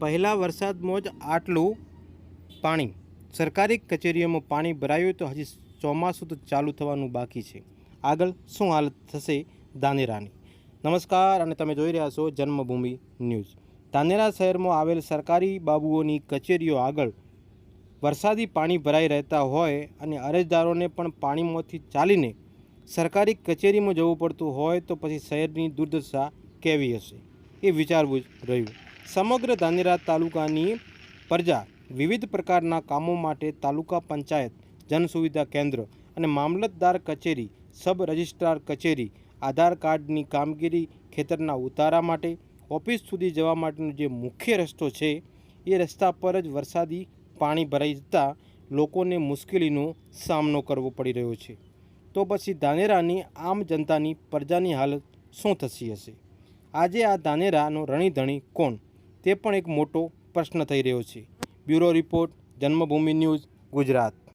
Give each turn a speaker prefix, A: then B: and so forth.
A: પહેલા વરસાદમાં જ આટલું પાણી, સરકારી કચેરીઓમાં પાણી ભરાયું તો હજી ચોમાસું તો ચાલુ થવાનું બાકી છે. આગળ શું હાલત થશે ધાનેરાની? નમસ્કાર અને તમે જોઈ રહ્યા છો જન્મભૂમિ ન્યૂઝ. ધાનેરા શહેરમાં આવેલ સરકારી બાબુઓની કચેરીઓ આગળ વરસાદી પાણી ભરાઈ રહેતા હોય અને અરજદારોને પણ પાણીમાંથી ચાલીને સરકારી કચેરીમાં જવું પડતું હોય તો પછી શહેરની દુર્દશા કેવી હશે? એ વિચારવું જ રહ્યું. સમગ્ર ધાનેરા તાલુકાની પ્રજા વિવિધ પ્રકારના કામો માટે તાલુકા પંચાયત, જનસુવિધા કેન્દ્ર અને મામલતદાર કચેરી, સબ રજિસ્ટ્રાર કચેરી, આધાર કાર્ડની કામગીરી ખેતરના ઉતારા માટે, ઓફિસ સુધી જવા માટેનો જે મુખ્ય રસ્તો છે, એ રસ્તા પર જ વરસાદી પાણી ભરાઈ જતાં લોકોને મુશ્કેલીનો સામનો કરવો પડી રહ્યો છે. તો પછી ધાનેરાની આમ જનતાની પ્રજાની હાલત શું થતી હશે આજે આ ધાનેરાનો રણીધણી કોણ? તે પણ એક મોટો પ્રશ્ન થઈ રહ્યો છે. Bureau report Janmabhoomi news Gujarat.